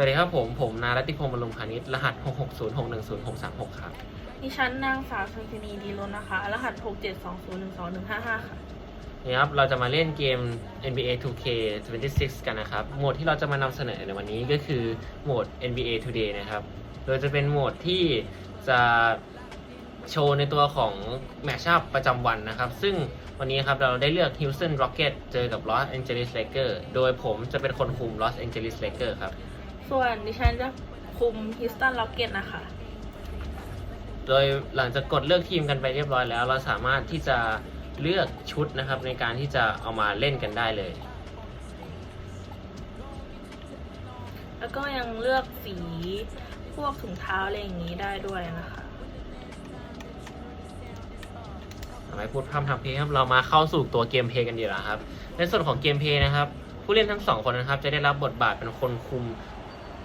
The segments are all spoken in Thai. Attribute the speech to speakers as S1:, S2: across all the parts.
S1: วัสดีครับผม ผมนารัตติพงศ์บรรลุมพาณิชย์รหัส 660610636 ครับ
S2: ดิฉันนางสาวชันชินีดีรนนะคะ รหัส 672012155 ค่ะ
S1: นี่ครับ เราจะมาเล่นเกม NBA 2K 26 กันนะครับ โหมดที่เราจะมานำเสนอในวันนี้ก็คือโหมด NBA Today นะครับ โดยจะเป็นโหมดที่จะโชว์ในตัวของแมชชัพประจำวันนะครับ ซึ่งวันนี้ครับเราได้เลือก Houston Rockets เจอกับ Los Angeles Lakers โดยผมจะเป็นคนคุม Los Angeles Lakers ครับ
S2: ส่วนดิฉันจะคุมฮิสตันล็อกเก็ตนะคะ
S1: โดยหลังจากกดเลือกทีมกันไปเรียบร้อยแล้ว เราสามารถที่จะเลือกชุดนะครับในการที่จะเอามาเล่นกันได้เลย
S2: แล้วก็ยังเลือกสีพวกถุงเท้าอะไรอย่างนี้ได้ด้วยนะคะ
S1: ทำไมพูดพร่ำทำเพลงครับ เรามาเข้าสู่ตัวเกมเพลย์กันดีกว่าครับ ในส่วนของเกมเพลย์นะครับ ผู้เล่นทั้งสองคนนะครับ จะได้รับบทบาทเป็นคนคุม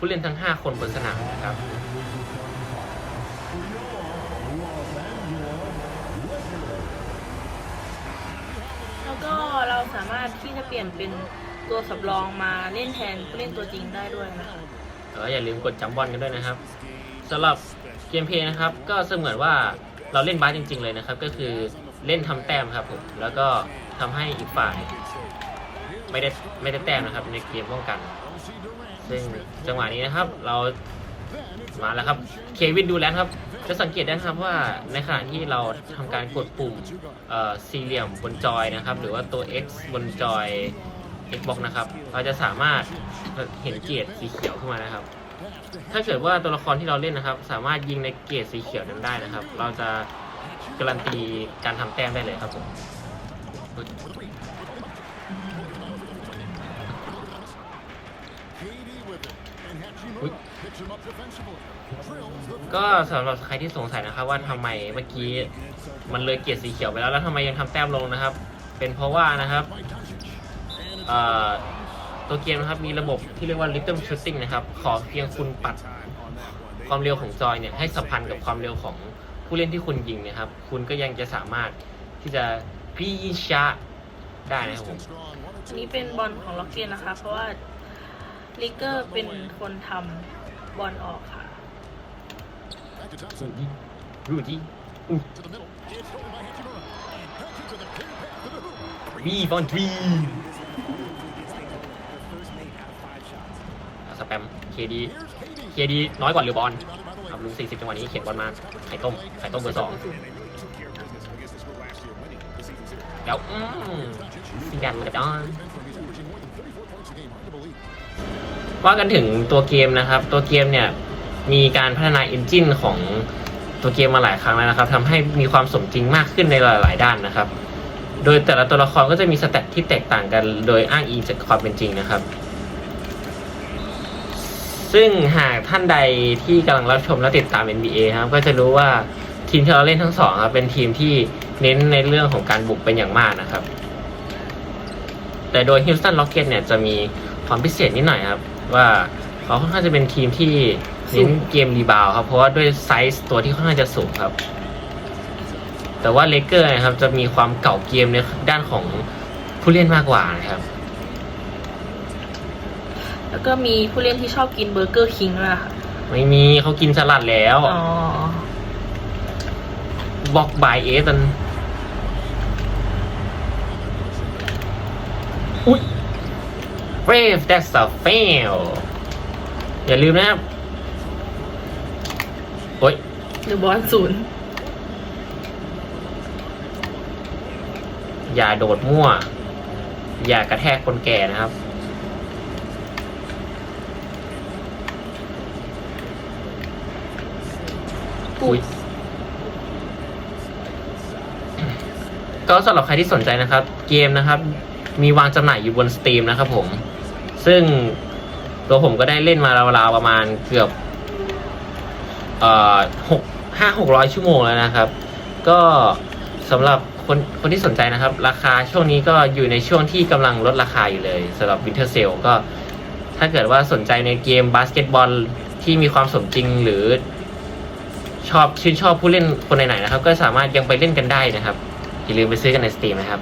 S1: ผู้เล่นทั้ง 5 คนบนสนามนะครับ
S2: แล้วก็เราสามารถที่จะเปลี่ยนเป็นตัวสำรองมาเล่นแทนผู้เล่นตัวจริงได้ด้วยนะคะ
S1: แล้วอย่าลืมกดจัมป์บอลกันด้วยนะครับสำหรับเกมเพลย์นะครับ ก็เสมือนว่าเราเล่นบาสจริง ๆ เลยนะครับ ก็คือเล่นทำแต้มครับผมแล้วก็ทำให้อีกฝ่ายไม่ได้ไม่ได้แต้มนะครับในเกมป้องกัน ซึ่งจังหวะนี้นะครับเรามาแล้วครับเควินดูแลนครับ จะสังเกตได้นะครับว่าในขณะที่เราทำการกดปุ่มสี่เหลี่ยมบนจอยนะครับ หรือว่าตัว X บนจอย Xbox นะครับ เราจะสามารถเห็นเกรดสีเขียวขึ้นมานะครับ ถ้าเกิดว่าตัวละครที่เราเล่นนะครับ สามารถยิงในเกรดสีเขียวนั้นได้นะครับ เราจะการันตีการทำแต้มได้เลยครับผม อุ๊ย ก็สำหรับใครที่สงสัยนะครับว่าทำไมเมื่อกี้มันเลยเกียรดสีเขียวไปแล้วแล้วทำไมยังทำแต้มลงนะครับ เป็นเพราะว่านะครับเอ่อตัวเกมนะครับมีระบบที่เรียกว่า rhythm shooting นะครับ ขอเพียงคุณปัดความเร็วของจอยเนี่ยให้สัมพันธ์กับความเร็วของผู้เล่นที่คุณยิงเนะครับ คุณก็ยังจะสามารถที่จะพีชาได้นะครับผม
S2: อันนี้เป็นบอลของล็อกเก็ตนะคะ เพราะว่า ลิกเกอร์เป็นคนทำบอลออกค่ะ
S1: รูดีอู้วีฟอนทรีสแปมเคดีเคดีน้อยกว่าเรือบอลครับลุง40จังหวะนี้เขียนบอลมาไข่ต้มไข่ต้มเบอร์สองแล้วอืมสิกันกระดอน ว่ากันถึงตัวเกมนะครับ ตัวเกมเนี่ยมีการพัฒนาเอนจินของตัวเกมมาหลายครั้งแล้วนะครับทำให้มีความสมจริงมากขึ้นในหลาย ๆ ด้านนะครับ โดยแต่ละตัวละครก็จะมีสเตตที่แตกต่างกัน โดยอ้างอิงจากความเป็นจริงนะครับ ซึ่งหากท่านใดที่กำลังรับชมและติดตาม NBA ครับ ก็จะรู้ว่าทีมที่เราเล่นทั้งสองครับเป็นทีมที่เน้นในเรื่องของการบุกเป็นอย่างมากนะครับ แต่โดย Houston Rockets เนี่ยจะมีความพิเศษนิดหน่อยครับ ว่าเขาค่อนข้างจะเป็นทีมที่เน้นเกมรีบาวด์ครับ เพราะว่าด้วยไซส์ตัวที่ค่อนข้างจะสูงครับ แต่ว่าเลเกอร์นะครับจะมีความเก่าเกมในด้านของผู้เล่นมากกว่านะครับ
S2: แล้วก็มีผู้เล่นที่ชอบกินเบอร์เกอร์คิงด้วยค่ะ
S1: ไม่มีเขากินสลัดแล้ว
S2: อ๋อ
S1: บล็อกบายเอสันอุ้ย Brave that's a fail อย่าลืมนะครับ โอ้ย
S2: หรือบอลศูนย์
S1: อย่าโดดมั่ว อย่ากระแทกคนแก่นะครับ อุ้ยก็สำหรับใครที่สนใจนะครับ เกมนะครับ มีวางจำหน่ายอยู่บน Steam นะครับผม ซึ่งตัวผมก็ได้เล่นมาราวๆประมาณเกือบเอ่อหกห้าหกร้อยชั่วโมงแล้วนะครับ ก็สำหรับคนคนที่สนใจนะครับ ราคาช่วงนี้ก็อยู่ในช่วงที่กำลังลดราคาอยู่เลยสำหรับ Winter Sale ก็ถ้าเกิดว่าสนใจในเกมบาสเกตบอลที่มีความสมจริงหรือชอบชื่นชอบผู้เล่นคนไหนๆนะครับ ก็สามารถยังไปเล่นกันได้นะครับ อย่าลืมไปซื้อกันใน Steam นะครับ